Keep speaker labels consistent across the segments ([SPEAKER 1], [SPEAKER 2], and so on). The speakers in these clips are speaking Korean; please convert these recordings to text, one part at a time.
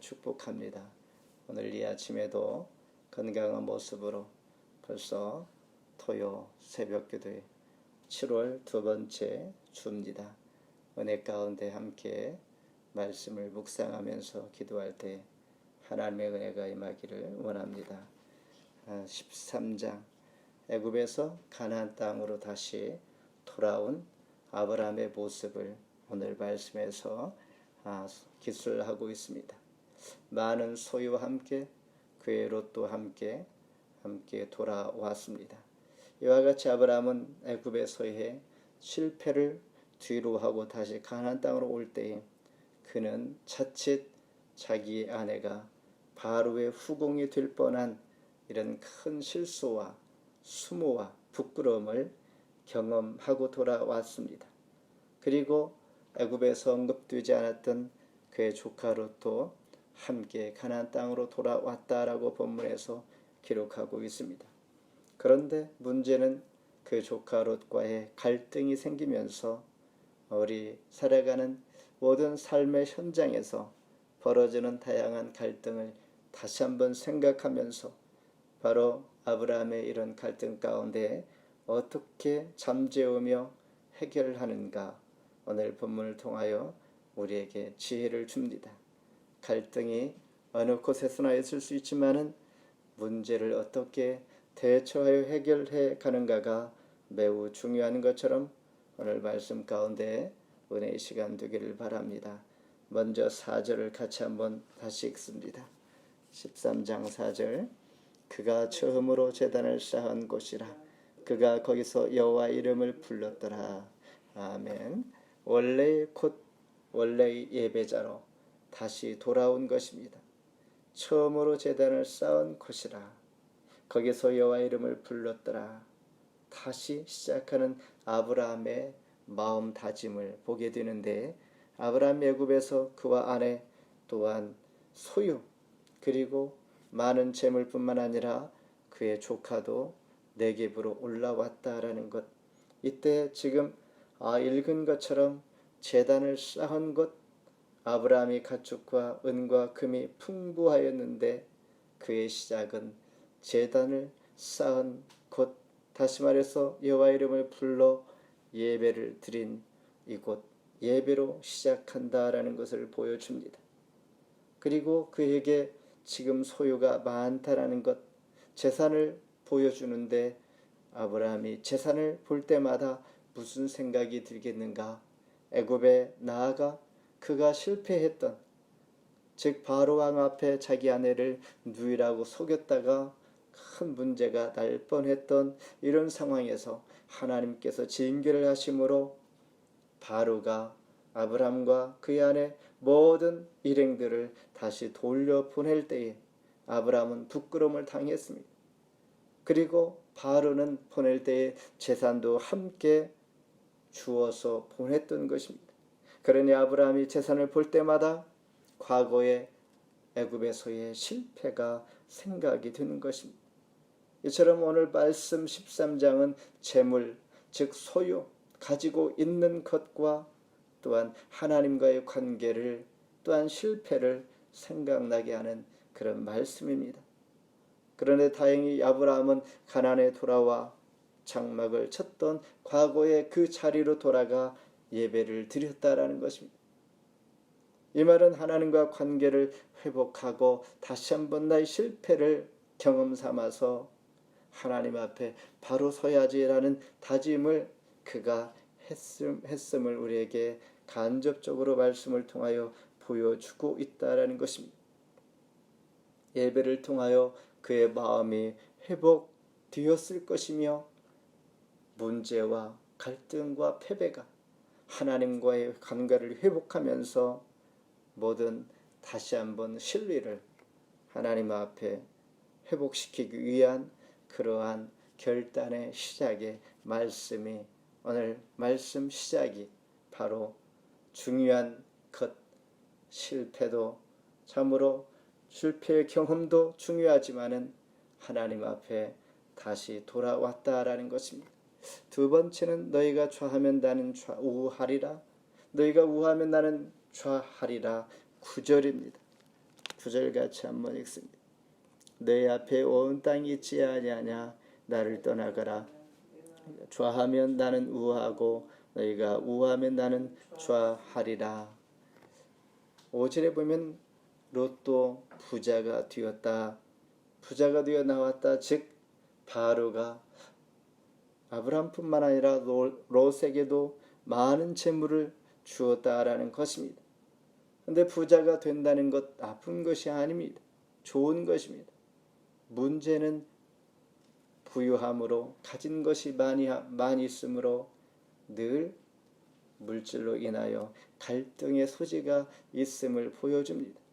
[SPEAKER 1] 축복합니다. 오늘 이 아침에도 건강한 모습으로 벌써 토요 새벽 기도에 7월 두 번째 주입니다. 은혜 가운데 함께 말씀을 묵상하면서 기도할 때 하나님의 은혜가 임하기를 원합니다. 13장 애굽에서 가나안 땅으로 다시 돌아온 아브라함의 모습을 오늘 말씀에서 아, 기술하고 있습니다. 많은 소유와 함께 그의 롯도 함께 함께 돌아왔습니다. 이와 같이 아브라함은 애굽에서의 실패를 뒤로 하고 다시 가나안 땅으로 올 때에 그는 자칫 자기의 아내가 바로의 후궁이 될 뻔한 이런 큰 실수와 수모와 부끄러움을 경험하고 돌아왔습니다. 그리고 애굽에서 언급되지 않았던 그의 조카 롯도 함께 가나안 땅으로 돌아왔다라고 본문에서 기록하고 있습니다. 그런데 문제는 그 조카 롯과의 갈등이 생기면서 우리 살아가는 모든 삶의 현장에서 벌어지는 다양한 갈등을 다시 한번 생각하면서 바로 아브라함의 이런 갈등 가운데 어떻게 잠재우며 해결하는가 오늘 본문을 통하여 우리에게 지혜를 줍니다. 갈등이 어느 곳에서나 있을 수 있지만은 문제를 어떻게 대처하여 해결해 가는가가 매우 중요한 것처럼 오늘 말씀 가운데 은혜의 시간 되기를 바랍니다. 먼저 4절을 같이 한번 다시 읽습니다. 13장 4절 그가 처음으로 재단을 쌓은 곳이라 그가 거기서 여호와 이름을 불렀더라. 아멘. 원래의 곧 원래의 예배자로 다시 돌아온 것입니다. 처음으로 재단을 쌓은 곳이라 거기서 여호와 이름을 불렀더라. 다시 시작하는 아브라함의 마음 다짐을 보게 되는데 아브라함 애굽에서 그와 아내 또한 소유 그리고 많은 재물뿐만 아니라 그의 조카도 내geb으로 올라왔다라는 것. 이때 지금 아 읽은 것처럼 재단을 쌓은 곳 아브라함이 가축과 은과 금이 풍부하였는데 그의 시작은 재단을 쌓은 곳 다시 말해서 여호와 이름을 불러 예배를 드린 이곳 예배로 시작한다라는 것을 보여줍니다. 그리고 그에게 지금 소유가 많다라는 것 재산을 보여주는데 아브라함이 재산을 볼 때마다 무슨 생각이 들겠는가? 애굽에 나아가 그가 실패했던 즉 바로 왕 앞에 자기 아내를 누이라고 속였다가 큰 문제가 날 뻔했던 이런 상황에서 하나님께서 징계를 하심으로 바로가 아브람과 그의 아내 모든 일행들을 다시 돌려보낼 때에 아브람은 부끄러움을 당했습니다. 그리고 바로는 보낼 때에 재산도 함께 주어서 보냈던 것입니다. 그러니 아브라함이 재산을 볼 때마다 과거의 애굽에서의 실패가 생각이 드는 것입니다. 이처럼 오늘 말씀 13장은 재물, 즉 소유, 가지고 있는 것과 또한 하나님과의 관계를 또한 실패를 생각나게 하는 그런 말씀입니다. 그런데 다행히 아브라함은 가난에 돌아와 장막을 쳤던 과거의 그 자리로 돌아가 예배를 드렸다라는 것입니다. 이 말은 하나님과 관계를 회복하고 다시 한번 나의 실패를 경험 삼아서 하나님 앞에 바로 서야지라는 다짐을 그가 했음, 했음을 우리에게 간접적으로 말씀을 통하여 보여주고 있다라는 것입니다. 예배를 통하여 그의 마음이 회복되었을 것이며 문제와 갈등과 패배가 하나님과의 관계를 회복하면서 모든 다시 한번 신뢰를 하나님 앞에 회복시키기 위한 그러한 결단의 시작의 말씀이 오늘 말씀 시작이 바로 중요한 것 실패도 참으로 실패의 경험도 중요하지만은 하나님 앞에 다시 돌아왔다라는 것입니다. 두 번째는 너희가 좌하면 나는 좌우하리라. 너희가 우하면 나는 좌하리라. 구절입니다. 9절 같이 한번 읽습니다. 내 앞에 온 땅이 있지 아니하냐 나를 떠나가라 좌하면 나는 우하고 너희가 우하면 나는 좌하리라 5절에 보면 롯도 부자가 되었다 부자가 되어 나왔다 즉 바로가 아브람뿐만 아니라 롯에게도 많은 재물을 주었다라는 것입니다. 근데 부자가 된다는 것 나쁜 것이 아닙니다. 좋은 것입니다. 문제는 부유함으로 가진 것이 많이 많이 있으므로 늘 물질로 인하여 갈등의 소지가 있음을 보여줍니다.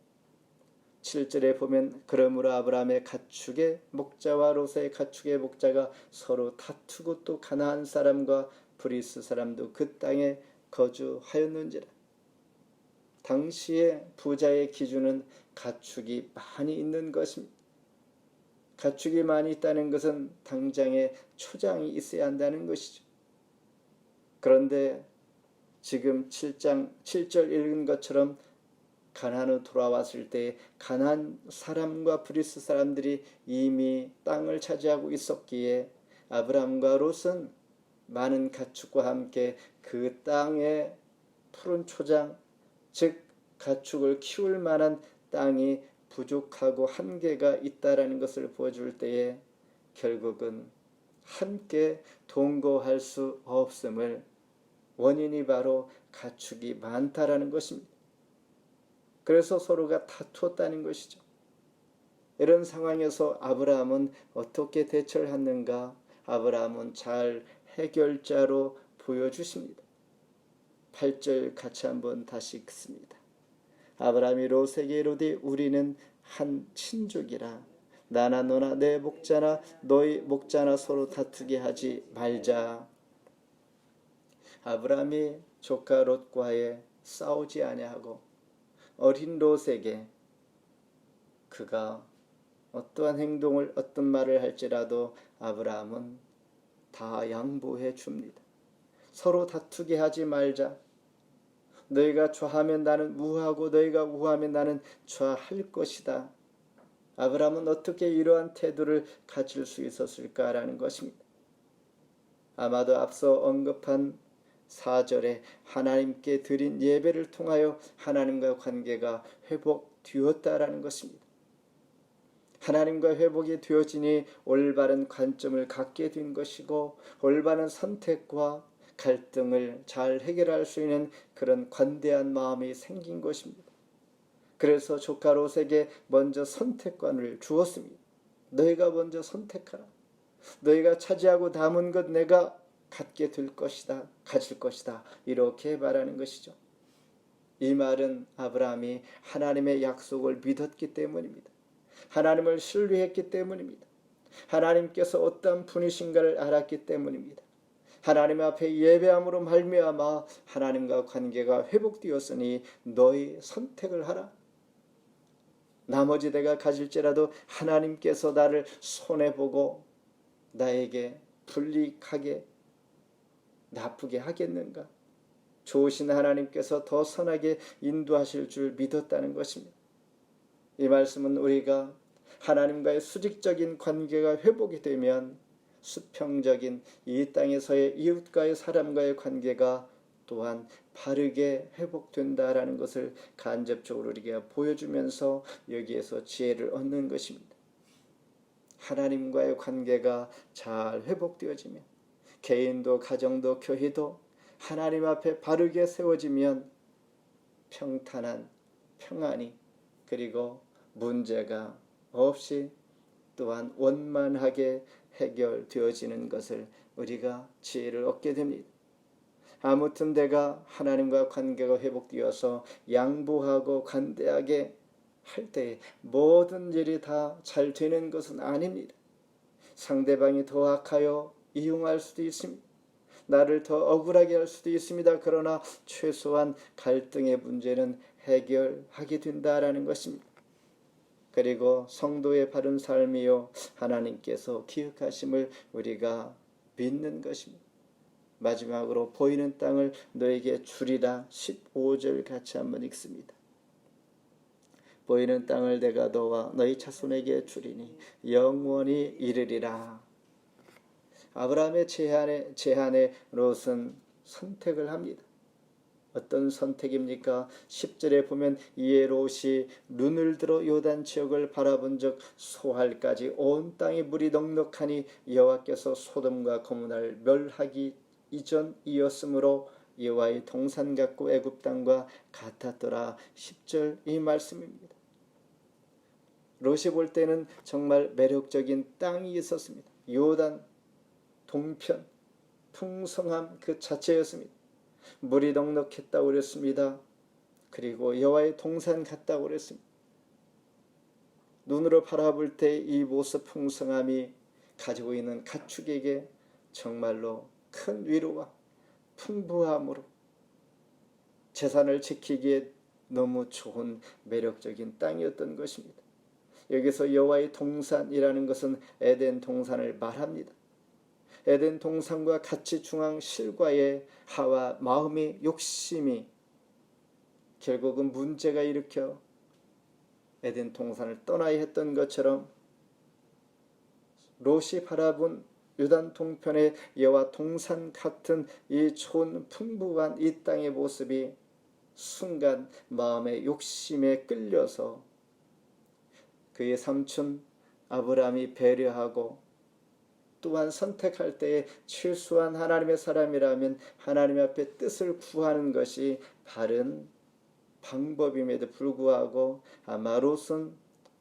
[SPEAKER 1] 7절에 보면 그러므로 아브라함의 가축의 목자와 롯의 가축의 목자가 서로 다투고 또 가나안 사람과 브리스 사람도 그 땅에 거주하였는지라. 당시의 부자의 기준은 가축이 많이 있는 것입니다. 가축이 많이 있다는 것은 당장에 초장이 있어야 한다는 것이죠. 그런데 지금 7장 7절 읽은 것처럼 가나안으로 돌아왔을 때 가나안 사람과 브리스 사람들이 이미 땅을 차지하고 있었기에 아브라함과 롯은 많은 가축과 함께 그 땅의 푸른 초장 즉 가축을 키울 만한 땅이 부족하고 한계가 있다라는 것을 보여줄 때에 결국은 함께 동거할 수 없음을 원인이 바로 가축이 많다라는 것입니다. 그래서 서로가 다투었다는 것이죠. 이런 상황에서 아브라함은 어떻게 대처를 했는가? 아브라함은 잘 해결자로 보여주십니다. 8절 같이 한번 다시 읽습니다. 아브라함이 롯에게 이르되 우리는 한 친족이라 나나 너나 내 목자나 너희 목자나 서로 다투게 하지 말자. 아브라함이 조카 롯과의 싸우지 아니하고 어린 롯에게 그가 어떠한 행동을 어떤 말을 할지라도 아브라함은 다 양보해 줍니다. 서로 다투게 하지 말자. 너희가 좌하면 나는 우하고 너희가 우하면 나는 좌할 것이다. 아브라함은 어떻게 이러한 태도를 가질 수 있었을까라는 것입니다. 아마도 앞서 언급한 4절에 하나님께 드린 예배를 통하여 하나님과 관계가 회복되었다라는 것입니다. 하나님과 회복이 되어지니 올바른 관점을 갖게 된 것이고 올바른 선택과 갈등을 잘 해결할 수 있는 그런 관대한 마음이 생긴 것입니다. 그래서 조카 롯에게 먼저 선택권을 주었습니다. 너희가 먼저 선택하라. 너희가 차지하고 남은 것 내가 갖게 될 것이다. 가질 것이다. 이렇게 말하는 것이죠. 이 말은 아브라함이 하나님의 약속을 믿었기 때문입니다. 하나님을 신뢰했기 때문입니다. 하나님께서 어떤 분이신가를 알았기 때문입니다. 하나님 앞에 예배함으로 말미암아 하나님과 관계가 회복되었으니 너희 선택을 하라. 나머지 내가 가질지라도 하나님께서 나를 손해 보고 나에게 불리하게 나쁘게 하겠는가? 좋으신 하나님께서 더 선하게 인도하실 줄 믿었다는 것입니다. 이 말씀은 우리가 하나님과의 수직적인 관계가 회복이 되면 수평적인 이 땅에서의 이웃과의 사람과의 관계가 또한 바르게 회복된다라는 것을 간접적으로 우리가 보여주면서 여기에서 지혜를 얻는 것입니다. 하나님과의 관계가 잘 회복되어지면 개인도 가정도 교회도 하나님 앞에 바르게 세워지면 평탄한 평안이 그리고 문제가 없이 또한 원만하게 해결되어지는 것을 우리가 지혜를 얻게 됩니다. 아무튼 내가 하나님과 관계가 회복되어서 양보하고 관대하게 할 때 모든 일이 다 잘 되는 것은 아닙니다. 상대방이 더 악하여 이용할 수도 있습니다. 나를 더 억울하게 할 수도 있습니다. 그러나 최소한 갈등의 문제는 해결하게 된다라는 것입니다. 그리고 성도의 바른 삶이요 하나님께서 기억하심을 우리가 믿는 것입니다. 마지막으로 보이는 땅을 너에게 주리라 15절 같이 한번 읽습니다. 보이는 땅을 내가 너와 너희 자손에게 주리니 영원히 이르리라. 아브라함의 제안에 제안에 롯은 선택을 합니다. 어떤 선택입니까? 10절에 보면 이에 롯이 눈을 들어 요단 지역을 바라본 적 소할까지 온 땅이 물이 넉넉하니 여호와께서 소돔과 고문을 멸하기 이전 이었으므로 여호와의 동산 같고 애굽 땅과 같았더라. 10절 이 말씀입니다. 롯이 볼 때는 정말 매력적인 땅이 있었습니다. 요단 동편 풍성함 그 자체였습니다. 물이 넉넉했다고 그랬습니다. 그리고 여호와의 동산 같다고 그랬습니다. 눈으로 바라볼 때 이 모습 풍성함이 가지고 있는 가축에게 정말로 큰 위로와 풍부함으로 재산을 지키기에 너무 좋은 매력적인 땅이었던 것입니다. 여기서 여호와의 동산이라는 것은 에덴 동산을 말합니다. 에덴 동산과 같이 중앙 실과의 하와 마음의 욕심이 결국은 문제가 일으켜 에덴 동산을 떠나야 했던 것처럼 롯이 바라본 유단 동편의 여호와 동산 같은 이 좋은 풍부한 이 땅의 모습이 순간 마음의 욕심에 끌려서 그의 삼촌 아브라함이 배려하고 또한 선택할 때에 최소한 하나님의 사람이라면 하나님 앞에 뜻을 구하는 것이 바른 방법임에도 불구하고 아마 롯은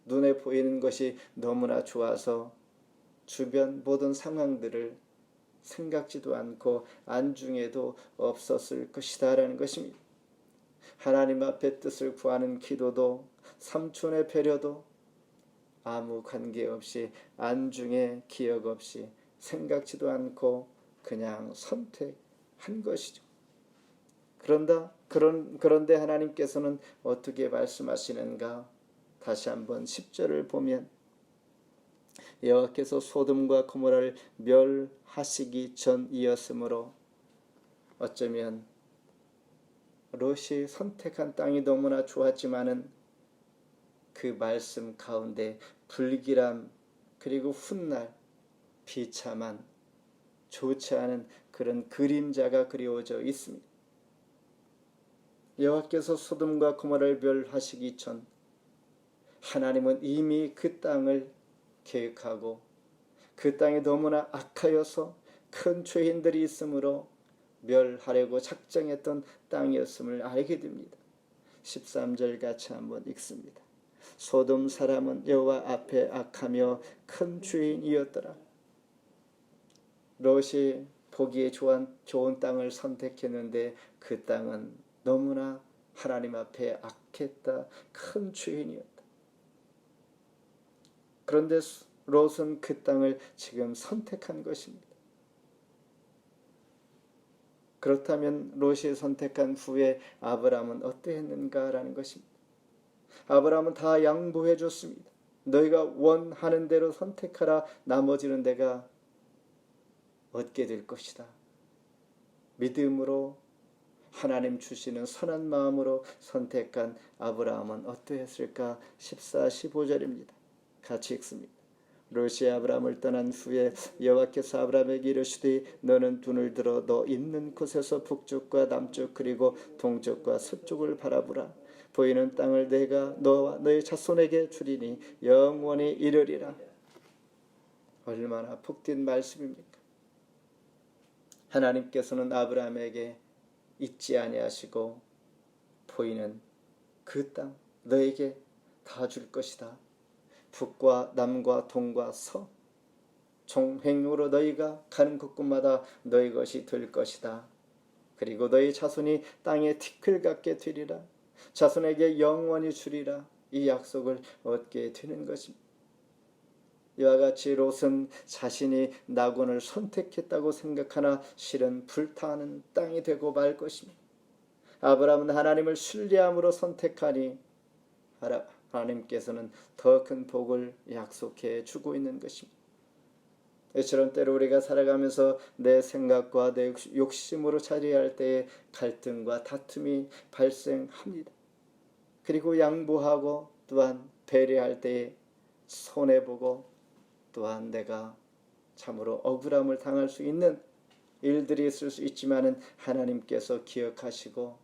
[SPEAKER 1] 눈에 보이는 것이 너무나 좋아서 주변 모든 상황들을 생각지도 않고 안중에도 없었을 것이다라는 것입니다. 하나님 앞에 뜻을 구하는 기도도 삼촌의 배려도 아무 관계없이 안중에 기억 없이 생각지도 않고 그냥 선택한 것이죠. 그런다 그런 그런데 하나님께서는 어떻게 말씀하시는가? 다시 한번 10절을 보면 여호와께서 소돔과 고모라를 멸하시기 전이었으므로 어쩌면 롯이 선택한 땅이 너무나 좋았지만은 그 말씀 가운데 불길함 그리고 훗날 비참한 좋지 않은 그런 그림자가 그리워져 있습니다. 여호와께서 소돔과 고모라를 멸하시기 전 하나님은 이미 그 땅을 계획하고 그 땅이 너무나 악하여서 큰 죄인들이 있으므로 멸하려고 작정했던 땅이었음을 알게 됩니다. 13절 같이 한번 읽습니다. 소돔 사람은 여호와 앞에 악하며 큰 죄인이었더라. 롯이 보기에 좋은, 좋은 땅을 선택했는데 그 땅은 너무나 하나님 앞에 악했다. 큰 죄인이었다. 그런데 롯은 그 땅을 지금 선택한 것입니다. 그렇다면 롯이 선택한 후에 아브라함은 어떠했는가라는 것입니다. 아브라함은 다 양보해 줬습니다. 너희가 원하는 대로 선택하라. 나머지는 내가 얻게 될 것이다. 믿음으로 하나님 주시는 선한 마음으로 선택한 아브라함은 어떠했을까? 14, 15절입니다. 같이 읽습니다. 롯이 아브라함을 떠난 후에 여호와께서 아브라함에게 이르시되 너는 눈을 들어 너 있는 곳에서 북쪽과 남쪽 그리고 동쪽과 서쪽을 바라보라 보이는 땅을 내가 너와 너의 자손에게 주리니 영원히 이르리라 얼마나 복된 말씀입니까? 하나님께서는 아브라함에게 잊지 아니하시고 보이는 그 땅 너에게 다 줄 것이다. 북과 남과 동과 서 종횡으로 너희가 가는 곳곳마다 너희 것이 될 것이다. 그리고 너희 자손이 땅에 티끌 같게 되리라. 자손에게 영원히 주리라. 이 약속을 얻게 되는 것입니다. 이와 같이 롯은 자신이 낙원을 선택했다고 생각하나 실은 불타는 땅이 되고 말 것입니다. 아브라함은 하나님을 신뢰함으로 선택하니 하나님께서는 더 큰 복을 약속해 주고 있는 것입니다. 이처럼 때로 우리가 살아가면서 내 생각과 내 욕심으로 차지할 때에 갈등과 다툼이 발생합니다. 그리고 양보하고 또한 배려할 때에 손해보고 또한 내가 참으로 억울함을 당할 수 있는 일들이 있을 수 있지만은 하나님께서 기억하시고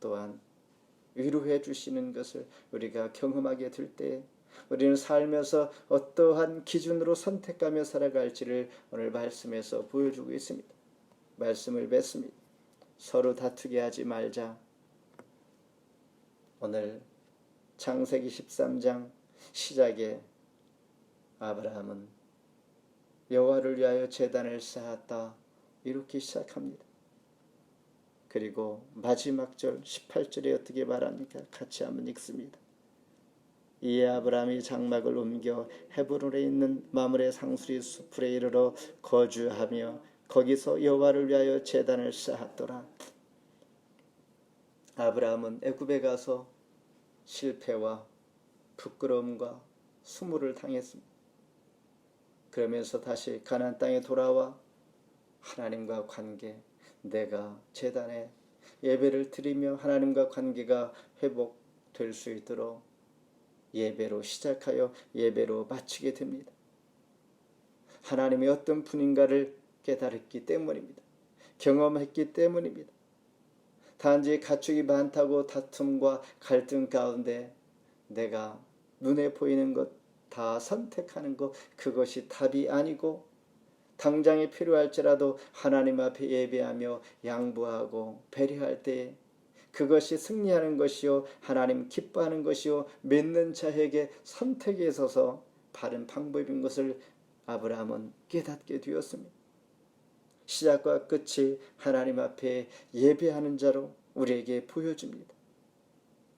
[SPEAKER 1] 또한 위로해 주시는 것을 우리가 경험하게 될 때 우리는 살면서 어떠한 기준으로 선택하며 살아갈지를 오늘 말씀에서 보여주고 있습니다. 말씀을 뵙습니다. 서로 다투게 하지 말자. 오늘 창세기 13장 시작에 아브라함은 여호와를 위하여 제단을 쌓았다. 이렇게 시작합니다. 그리고 마지막 절 18절에 어떻게 말합니까? 같이 한번 읽습니다. 이에 아브라함이 장막을 옮겨 헤브론에 있는 마물의 상수리 수풀에 이르러 거주하며 거기서 여호와를 위하여 제단을 쌓았더라. 아브라함은 애굽에 가서 실패와 부끄러움과 수모를 당했습니다. 그러면서 다시 가나안 땅에 돌아와 하나님과 관계, 내가 제단에 예배를 드리며 하나님과 관계가 회복될 수 있도록 예배로 시작하여 예배로 마치게 됩니다. 하나님이 어떤 분인가를 깨달았기 때문입니다. 경험했기 때문입니다. 단지 가축이 많다고 다툼과 갈등 가운데 내가 눈에 보이는 것 다 선택하는 것 그것이 답이 아니고 당장에 필요할지라도 하나님 앞에 예배하며 양보하고 배려할 때 그것이 승리하는 것이요 하나님 기뻐하는 것이요 믿는 자에게 선택에 있어서 바른 방법인 것을 아브라함은 깨닫게 되었습니다. 시작과 끝이 하나님 앞에 예배하는 자로 우리에게 보여줍니다.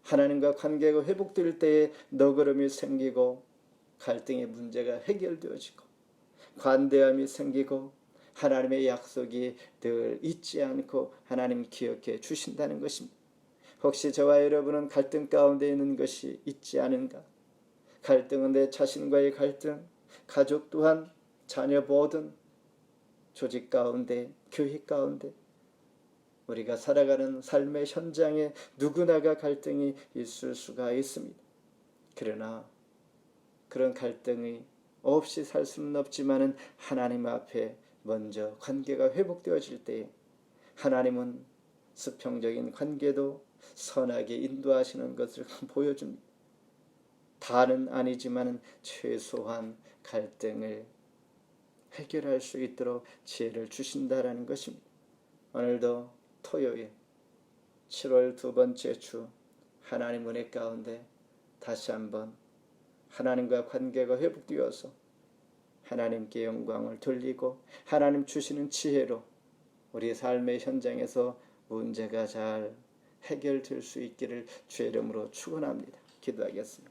[SPEAKER 1] 하나님과 관계가 회복될 때에 너그러움이 생기고 갈등의 문제가 해결되어지고 관대함이 생기고 하나님의 약속이 늘 잊지 않고 하나님 기억해 주신다는 것입니다. 혹시 저와 여러분은 갈등 가운데 있는 것이 있지 않은가? 갈등은 내 자신과의 갈등, 가족 또한 자녀 모든 조직 가운데, 교회 가운데 우리가 살아가는 삶의 현장에 누구나가 갈등이 있을 수가 있습니다. 그러나 그런 갈등이 없이 살 수는 없지만은 하나님 앞에 먼저 관계가 회복되어질 때 하나님은 수평적인 관계도 선하게 인도하시는 것을 보여줍니다. 다는 아니지만은 최소한 갈등을 해결할 수 있도록 지혜를 주신다라는 것입니다. 오늘도 토요일 7월 두 번째 주 하나님 은혜 가운데 다시 한번 하나님과 관계가 회복되어서 하나님께 영광을 돌리고 하나님 주시는 지혜로 우리 삶의 현장에서 문제가 잘 해결될 수 있기를 주의 이름으로 축원합니다. 기도하겠습니다.